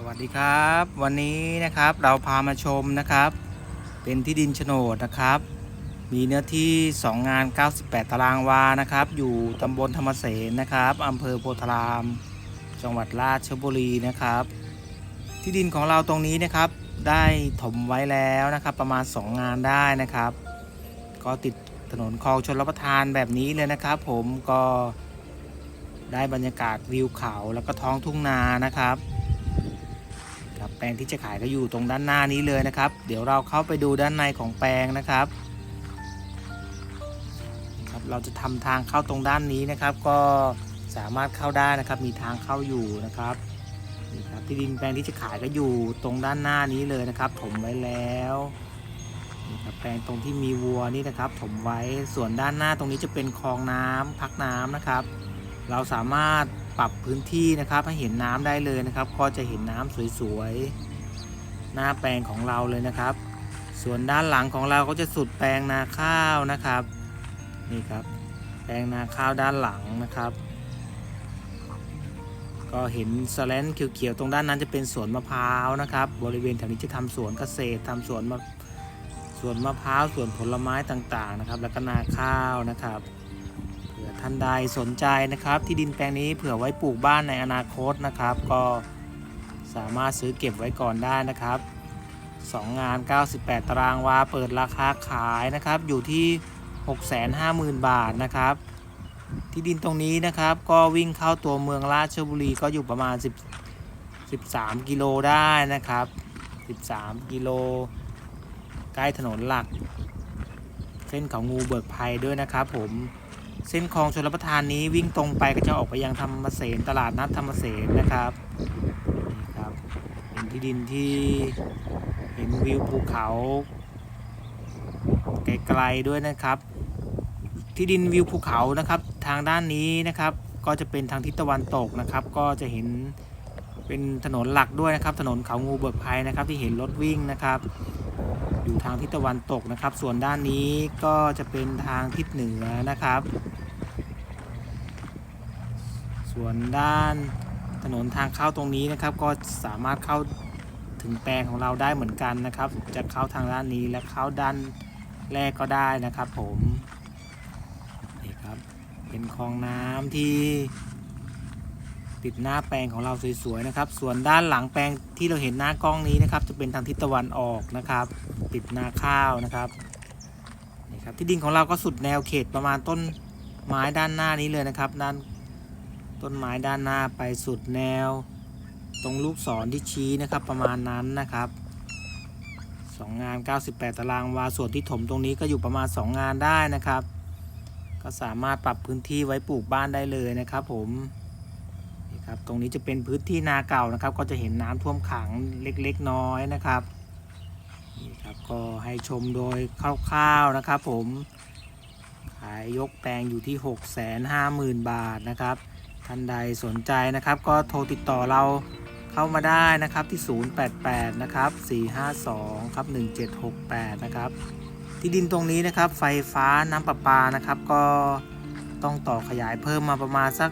สวัสดีครับ วันนี้นะครับเราพามาชมนะครับ เป็นที่ดินโฉนดนะครับ มีเนื้อที่ 2 งาน 98 ตารางวานะครับ อยู่ตำบลธรรมเสนนะครับอำเภอโพธาราม จังหวัดราชบุรีนะครับ ที่ดินของเราตรงนี้นะครับ ได้ถมไว้แล้วนะครับ ประมาณ 2 งานได้นะครับ ก็ติดถนนคลองชนรับประทานแบบนี้เลยนะครับ ผมก็ได้บรรยากาศวิวเขาแล้วก็ท้องทุ่งนานะครับ แปลงที่จะขายก็อยู่ตรงด้านหน้านี้เลยนะครับ เดี๋ยวเราเข้าไปดูด้านในของแปลงนะครับครับ เราจะทำทางเข้าตรงด้านนี้นะครับ ก็สามารถเข้าได้นะครับ มีทางเข้าอยู่นะครับนี่ครับที่ดินแปลงที่จะขายก็อยู่ตรงด้านหน้านี้เลยนะครับ ถมไว้แล้วนี่ครับแปลงตรงที่มีวัวนี่นะครับ ถมไว้ส่วนด้านหน้าตรงนี้จะเป็นคลองน้ำพักน้ำนะครับ เราสามารถ ปรับพื้นที่นะครับให้เห็นน้ำได้เลยนะครับ ก็จะเห็นน้ำสวยๆ หน้าแปลงของเราเลยนะครับ ส่วนด้านหลังของเราก็จะสุดแปลงนาข้าวนะครับ นี่ครับ แปลงนาข้าวด้านหลังนะครับ ก็เห็นสแลนเขียวๆตรงด้านนั้นจะเป็นสวนมะพร้าวนะครับ บริเวณแถวนี้จะทำสวนเกษตรทำสวนมะสวนมะพร้าวสวนผลไม้ต่างๆนะครับ แล้วก็นาข้าวนะครับ ผื่อท่านใดสนใจนะครับ ที่ดินแปลงนี้เผื่อไว้ปลูกบ้านในอนาคตนะครับ ก็สามารถซื้อเก็บไว้ก่อนได้นะครับ2งาน 98 ตารางวา เปิดราคาขายนะครับ อยู่ที่ 650,000 บาทนะครับ ที่ดินตรงนี้นะครับ ก็วิ่งเข้าตัวเมืองราชบุรีก็อยู่ประมาณ 10 13 กิโลได้นะครับ 13 กิโล ใกล้ถนนหลัก เส้นเขางูเบิกภัยด้วยนะครับผม เส้นคลองชลประทานนี้วิ่งตรงไปก็จะออกไปยังธรรมเสนตลาดนัดธรรมเสนนะครับนี่ครับเป็นที่ดินที่เห็นวิวภูเขา ไกลๆด้วยนะครับ ที่ดินวิวภูเขานะครับทางด้านนี้นะครับ ก็จะเป็นทางทิศตะวันตกนะครับ ก็จะเห็นเป็นถนนหลักด้วยนะครับ ถนนเขางูเบิกภัยนะครับ ที่เห็นรถวิ่งนะครับ อยู่ทางทิศตะวันตกนะครับ ส่วนด้านนี้ก็จะเป็นทางทิศเหนือนะครับ ส่วนด้านถนนทางเข้าตรงนี้นะครับ ก็สามารถเข้าถึงแปลงของเราได้เหมือนกันนะครับ จะเข้าทางด้านนี้และเข้าด้านแรกก็ได้นะครับผมนี่ครับ เป็นคลองน้ำที่ติดหน้าแปลงของเราสวยๆนะครับ ส่วนด้านหลังแปลงที่เราเห็นหน้ากล้องนี้นะครับ จะเป็นทางทิศตะวันออกนะครับ ติดนาข้าวนะครับนี่ครับที่ดินของเราก็สุดแนวเขตประมาณต้นไม้ด้านหน้านี้เลยนะครับด้านต้นไม้ด้านหน้าไปสุดแนว ตรงลูกศรที่ชี้นะครับประมาณนั้นนะครับสองงาน 98 ตารางวาส่วนที่ถมตรงนี้ก็อยู่ประมาณ 2 งานได้นะครับ ก็สามารถปรับพื้นที่ไว้ปลูกบ้านได้เลยนะครับ ผมนี่ครับตรงนี้จะเป็นพื้นที่นาเก่านะครับ ก็จะเห็นน้ำท่วมขังเล็กๆน้อยนะครับ นี่ครับก็ให้ชมโดยคร่าวๆนะครับผม ขายยกแปลงอยู่ที่ 6 5 0 0 0 0 บาทนะครับ ท่านใดสนใจนะครับ ก็โทรติดต่อเราเข้ามาได้นะครับที่ 088 นะครับ 452 ครับ 1768 นะครับ ที่ดินตรงนี้นะครับ ไฟฟ้าน้ำประปานะครับก็ต้องต่อขยายเพิ่มมาประมาณสัก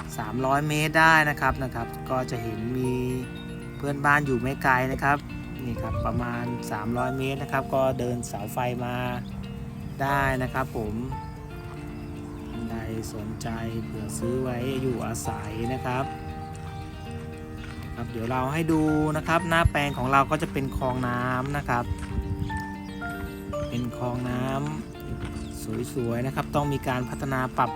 300 เมตรได้นะครับนะครับ ก็จะเห็นมีเพื่อนบ้านอยู่ไม่ไกลนะครับ นี่ครับประมาณ 300 เมตรนะครับ ก็เดินเสาไฟมาได้นะครับผมท่านใดสนใจเผื่อซื้อไว้อยู่อาศัยนะครับครับ เดี๋ยวเราให้ดูนะครับ หน้าแปลงของเราก็จะเป็นคลองน้ำนะครับ เป็นคลองน้ำสวยๆนะครับ ต้องมีการพัฒนาปรับ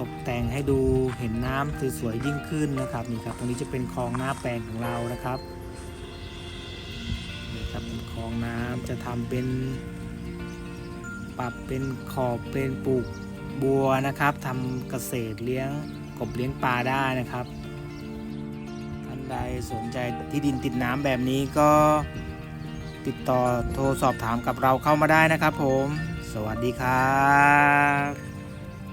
ตกแต่งให้ดูเห็นน้ำสวยๆยิ่งขึ้นนะครับนี่ครับตรงนี้จะเป็นคลองหน้าแปลงของเรานะครับ นี่ครับเป็นคลองน้ำจะทำเป็น ปรับเป็นขอบเป็นปลูกบัวนะครับทำเกษตรเลี้ยงกบเลี้ยงปลาได้นะครับท่านใดสนใจที่ดินติดน้ำแบบนี้ก็ติดต่อโทรสอบถามกับเราเข้ามาได้นะครับผม สวัสดีครับ